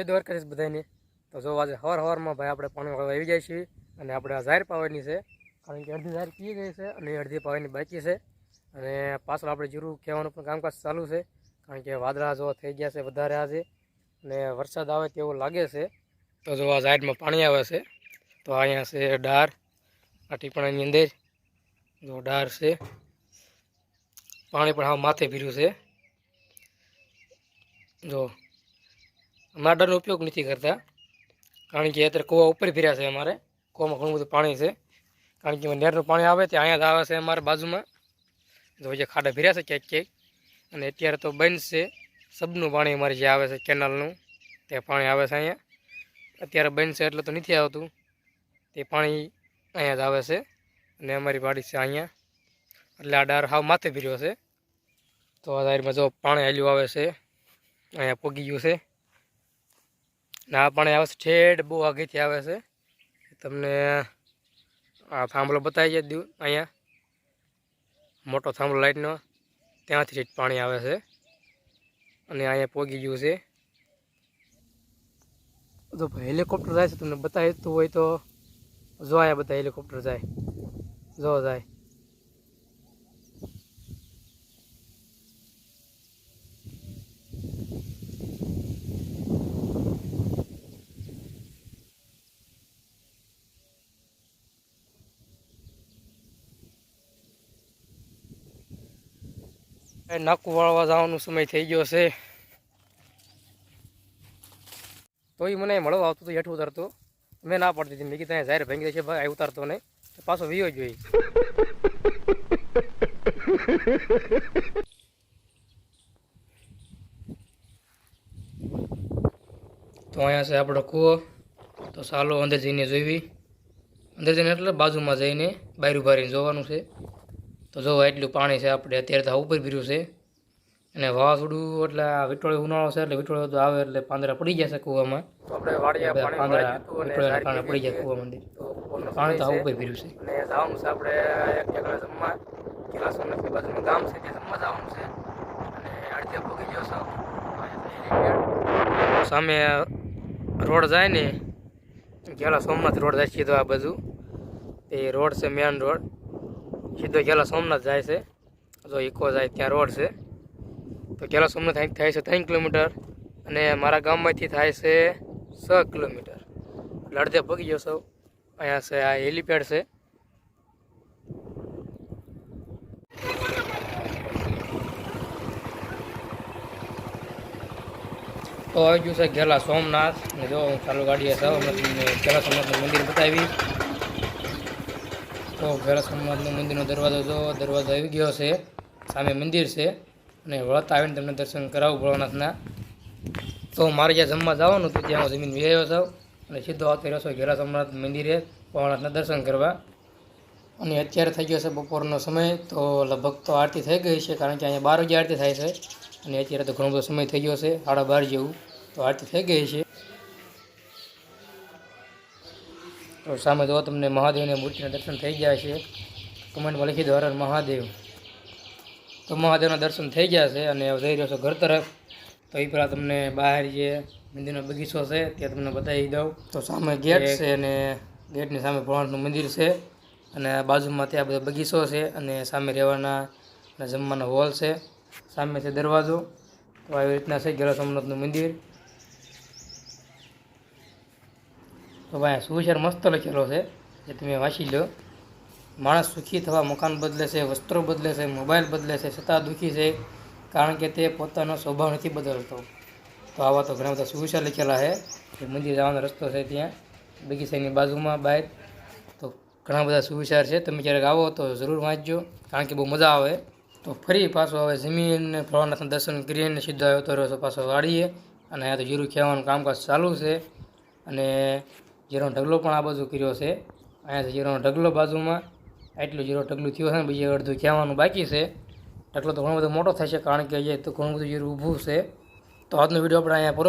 જય દ્વારકાધીશ બધાને તો જો આજે હવાર હવારમાં ભાઈ આપણે પાણી વાળવા આવી જાય છીએ અને આપણે આ ઝાર પાવાની છે. કારણ કે અડધી ઝાર પી ગઈ છે અને અડધી પાવાની બાકી છે. અને પાછળ આપણે જીરું કહેવાનું પણ કામકાજ ચાલુ છે. કારણ કે વાદળા જો થઈ ગયા છે વધારે આજે અને વરસાદ આવે તેવું લાગે છે. તો જો આ ઝાડમાં પાણી આવે છે. તો અહીંયા છે ડાર. આ ટીપણાની અંદર જો ડાર છે. પાણી પણ હા માથે ભીર્યું છે. જો અમારા ડરનો ઉપયોગ નથી કરતા. કારણ કે અત્યારે કૂવા ઉપર ફર્યા છે અમારે. કૂવામાં ઘણું બધું પાણી છે. કારણ કે નહેરનું પાણી આવે તે અહીંયા આવે છે અમારા બાજુમાં. તો જે ખાડા ફેર્યા છે ક્યાંક ક્યાંક. અને અત્યારે તો બંધ છે. સબનું પાણી અમારે જે આવે છે કેનાલનું, તે પાણી આવે છે અહીંયા. અત્યારે બંધ છે એટલે તો નથી આવતું. તે પાણી અહીંયા જ આવે છે. અને અમારી વાડી છે અહીંયા. એટલે આ ડાર હાવ માથે ફેર્યો છે. તો આ દારીમાં જો પાણી હાલ્યું આવે છે, અહીંયા પોગી ગયું છે. ને, પાણી આવે છે ઠેઠ બહુ આગેથી આવે છે. તમને આ થાંભલો બતાવી દઉં અહીંયા. મોટો થાંભલો લાઇટનો ત્યાંથી ઠેઠ પાણી આવે છે. અને અહીંયા પોગી ગયું છે. ભાઈ, હેલિકોપ્ટર જાય છે, તમને બતાવી તું હોય તો. જો અહીંયા બધા હેલિકોપ્ટર જાય. જો જાય. નાકું વાળવા જવાનો સમય થઈ ગયો છે. તો એ મને મળવા આવતું હતું હેઠું ઉતારતો. મેં ના પડતી હતી મેં કીધું જાહેર ભાંગી છે ભાઈ ઉતારતો નહીં. પાછો વિયો જોઈ તો અહીંયા છે આપણો કૂવો. તો ચાલો અંદર જઈને જોઈવી. અંદર જઈને એટલે બાજુમાં જઈને બાયરું બારીને જોવાનું છે. તો જો એટલું પાણી છે આપણે અત્યારે તો ઉપર ભર્યું છે. અને વાવાઝોડું એટલે આ વિટોળી ઉનાળો છે એટલે વિટોળો તો આવે એટલે પાંદડા પડી જશે કૂવામાં. આપણે વાડિયા પાંદડા કારણે પડી જાય કૂવા મંદિર પાણી તો ઉપર ભર્યું છે. અને જવાનું છે આપણે એક જગ્યાએ જમવા. કેલા સોમનાથની બાજુમાં ગામ છે ત્યાં જમવા જવાનું છે. અને અડધે પગી ગયો છો. સામે રોડ જાય ને ગેલા સોમનાથ રોડ જાય સીધો આ બાજુ. એ રોડ છે મેન રોડ. સીધો ગેલા સોમનાથ જાય છે. જો ઇકો જાય ત્યાં રોડ છે. તો ગેલા સોમનાથ થાય છે ત્રણ કિલોમીટર અને મારા ગામમાંથી થાય છે છ કિલોમીટર. એટલે પગી ગયો સૌ. અહીંયા છે, આ હેલીપેડ છે. તો આવી ગયું છે ગેલા સોમનાથ. ને જો હું ચાલુ ગાડીએ સૌ અમે સોમનાથનું મંદિર બતાવી તો ગેલા સોમનાથનું મંદિરનો દરવાજો જો, દરવાજો આવી ગયો છે, સામે મંદિર છે, અને વળતા આવીને તમને દર્શન કરાવું ભોળાનાથના. તો મારે જ્યાં જમવા જવાનું હતું, ત્યાં હું જમીન વ્યાયો હતો અને સીધો આવતો છો ગેરા સોમનાથ મંદિરે ભોળાનાથના દર્શન કરવા. અને અત્યારે થઈ ગયો છે બપોરનો સમય, તો લગભગ તો આરતી થઈ ગઈ છે, કારણ કે અહીંયા બાર વાગે આરતી થાય છે. અને અત્યારે તો ઘણો બધો સમય થઈ ગયો છે, સાડા બાર જેવું, તો આરતી થઈ ગઈ છે. તો સામે જો તમને મહાદેવની મૂર્તિના દર્શન થઈ ગયા છે કમેન્ટમાં લખી દો હર હર મહાદેવ. તો મહાદેવના દર્શન થઈ ગયા છે અને જઈ રહ્યો છો ઘર તરફ. તો એ પહેલાં તમને બહાર જે મંદિરનો બગીચો છે ત્યાં તમને બતાવી દઉં. તો સામે ગેટ છે અને ગેટની સામે ભગવાનનું મંદિર છે. અને બાજુમાં ત્યાં બધો બગીચો છે અને સામે રહેવાના અને જમવાનો હોલ છે. સામે છે દરવાજો. તો આવી રીતના છે ગેરા સોમનાથનું મંદિર. તો ભાઈ સુવિચાર મસ્ત લખેલો છે, જે તમે વાંચી લો. માણસ સુખી થવા મકાન બદલે છે, વસ્ત્રો બદલે છે, મોબાઈલ બદલે છે, છતાં દુઃખી છે, કારણ કે તે પોતાનો સ્વભાવ નથી બદલતો. તો આવા તો ઘણા બધા સુવિચાર લખેલા છે એ મંદિર જવાનો રસ્તો છે ત્યાં, બગીચાની બાજુમાં બહાર તો ઘણા બધા સુવિચાર છે, તમે ક્યારેક આવો તો જરૂર વાંચજો, કારણ કે બહુ મજા આવે. તો ફરી પાછો હવે જમીન ભોળાનાથના દર્શન કરીને સીધો આવ્યો તો પાછો વાળીએ અને અહીંયા તો જીરું ખેવાનું કામકાજ ચાલુ છે. અને જીરોનો ઢગલો પણ આ બાજુ કર્યો છે. અહીંયાથી જીરોનો ઢગલો બાજુમાં એટલું જીરો ઢગલું થયું છે ને બીજું અડધું ખેવાનું બાકી છે. ઢગલો તો ઘણો બધો મોટો થશે કારણ કે અહીંયા તો ઘણું બધું જીરું ઊભું છે. તો આજનો વીડિયો આપણે અહીંયા પૂરો